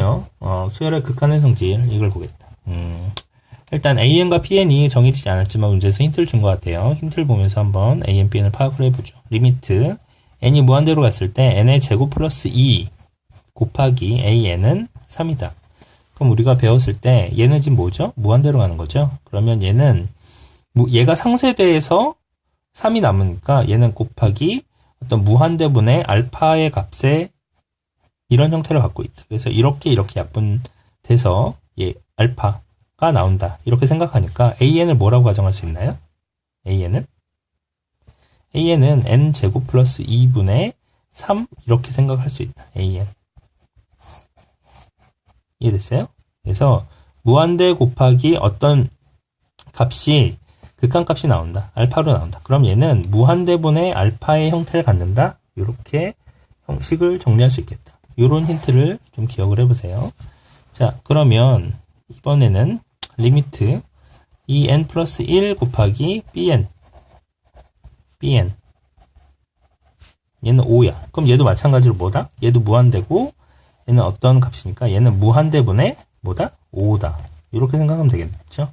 그렇군요. 어, 수열의 극한의 성질 이걸 보겠다. 음, 일단 AN과 PN이 정해지지 않았지만 문제에서 힌트를 준 것 같아요. 힌트를 보면서 한번 AN, PN을 파악을 해보죠. 리미트 n이 무한대로 갔을 때 n의 제곱 플러스 2 곱하기 AN은 3이다. 그럼 우리가 배웠을 때 얘는 지금 뭐죠? 무한대로 가는 거죠. 그러면 얘는 무- 얘가 상세대에서 3이 남으니까 얘는 곱하기 어떤 무한대분의 알파의 값에 이런 형태를 갖고 있다. 그래서 이렇게 이렇게 약분돼서 얘 알파가 나온다. 이렇게 생각하니까 AN을 뭐라고 가정할 수 있나요? AN은 AN은 n 제곱 플러스 2분의 3 이렇게 생각할 수 있다. AN 이해됐어요? 그래서 무한대 곱하기 어떤 값이 극한값이 나온다. 알파로 나온다. 그럼 얘는 무한대분의 알파의 형태를 갖는다. 이렇게 형식을 정리할 수 있겠다. 이런 힌트를 좀 기억을 해보세요. 자, 그러면 이번에는 리미트 이 n 플러스 1 곱하기 bn bn 얘는 5야. 그럼 얘도 마찬가지로 뭐다? 얘도 무한대고 얘는 어떤 값이니까 얘는 무한대분의 뭐다? 5다. 이렇게 생각하면 되겠죠?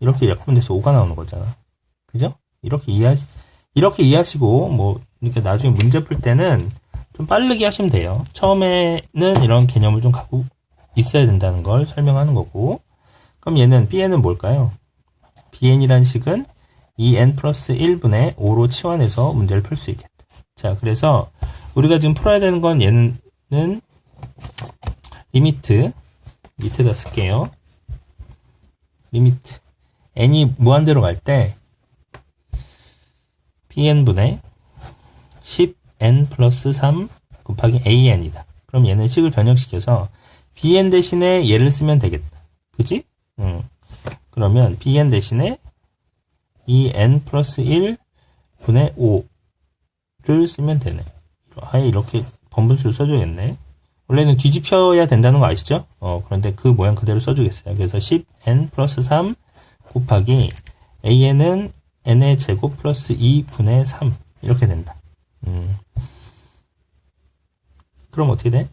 이렇게 약분돼서 5가 나오는 거잖아. 그죠? 이렇게 이해하, 이렇게 이해하시고, 뭐, 이렇게 나중에 문제 풀 때는 좀 빠르게 하시면 돼요. 처음에는 이런 개념을 좀 갖고 있어야 된다는 걸 설명하는 거고. 그럼 얘는 bn은 뭘까요? bn이란 식은 이 n 플러스 1분의 5로 치환해서 문제를 풀 수 있겠다. 자, 그래서 우리가 지금 풀어야 되는 건 얘는 리미트 밑에다 쓸게요. 리미트 n이 무한대로 갈 때 bn분의 10n 플러스 3 곱하기 an이다. 그럼 얘는 식을 변형시켜서 bn 대신에 얘를 쓰면 되겠다. 그지? 응. 그러면 bn 대신에 이 n 플러스 1 분의 5를 쓰면 되네. 아예 이렇게 번분수를 써줘야겠네. 원래는 뒤집혀야 된다는 거 아시죠? 어, 그런데 그 모양 그대로 써주겠어요. 그래서 10n 플러스 3 곱하기 an은 n의 제곱 플러스 2분의 3 이렇게 된다. 음. 그럼 어떻게 돼?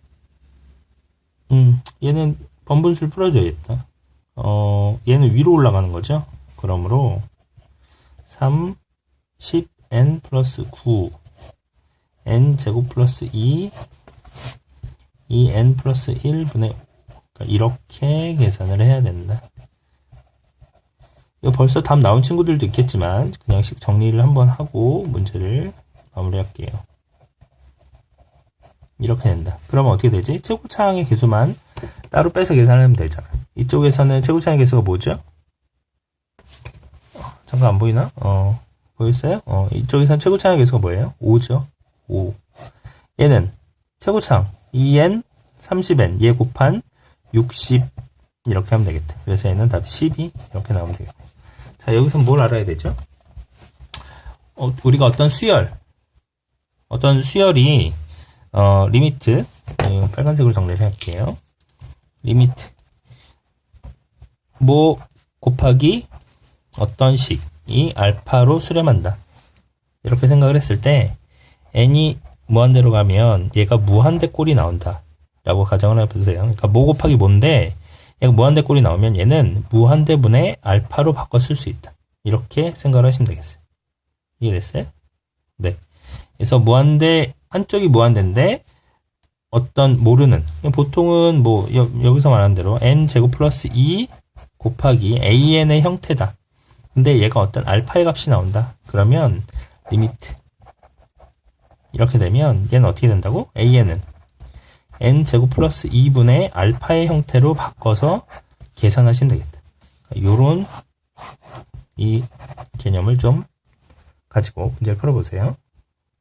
음, 얘는 번분수를 풀어줘야겠다. 어, 얘는 위로 올라가는 거죠? 그러므로 3, 10, n 플러스 9, n 제곱 플러스 2, 2 n 플러스 1분의 5. 그러니까 이렇게 계산을 해야 된다. 이거 벌써 답 나온 친구들도 있겠지만 그냥씩 정리를 한번 하고 문제를 마무리할게요. 이렇게 된다. 그러면 어떻게 되지? 최고차항의 개수만 따로 빼서 계산하면 되잖아. 이쪽에서는 최고차항의 개수가 뭐죠? 어, 잠깐 안 보이나? 어, 보였어요? 어, 이쪽에서는 최고차항의 개수가 뭐예요? 5죠. 5. 얘는 최고차항 2n 30n 얘 곱한 60 이렇게 하면 되겠다. 그래서 얘는 답 12 이렇게 나오면 되겠다. 자 여기서 뭘 알아야 되죠? 어, 우리가 어떤 수열 어떤 수열이 어, 리미트 어, 빨간색으로 정리를 할게요. 리미트 뭐 곱하기 어떤 식이 알파로 수렴한다. 이렇게 생각을 했을 때 n이 무한대로 가면 얘가 무한대 꼴이 나온다. 라고 가정을 해보세요. 그러니까 뭐 곱하기 뭔데 얘가 무한대 꼴이 나오면 얘는 무한대분의 알파로 바꿔 쓸 수 있다. 이렇게 생각을 하시면 되겠어요. 이해됐어요? 네. 그래서 무한대 한쪽이 무한대인데 어떤 모르는 보통은 뭐 여, 기서 말한 대로 n 제곱 플러스 2 곱하기 an의 형태다. 근데 얘가 어떤 알파의 값이 나온다. 그러면 리미트 이렇게 되면 얘는 어떻게 된다고? an은 n 제곱 플러스 2분의 알파의 형태로 바꿔서 계산하시면 되겠다. 요런 이 개념을 좀 가지고 문제를 풀어보세요.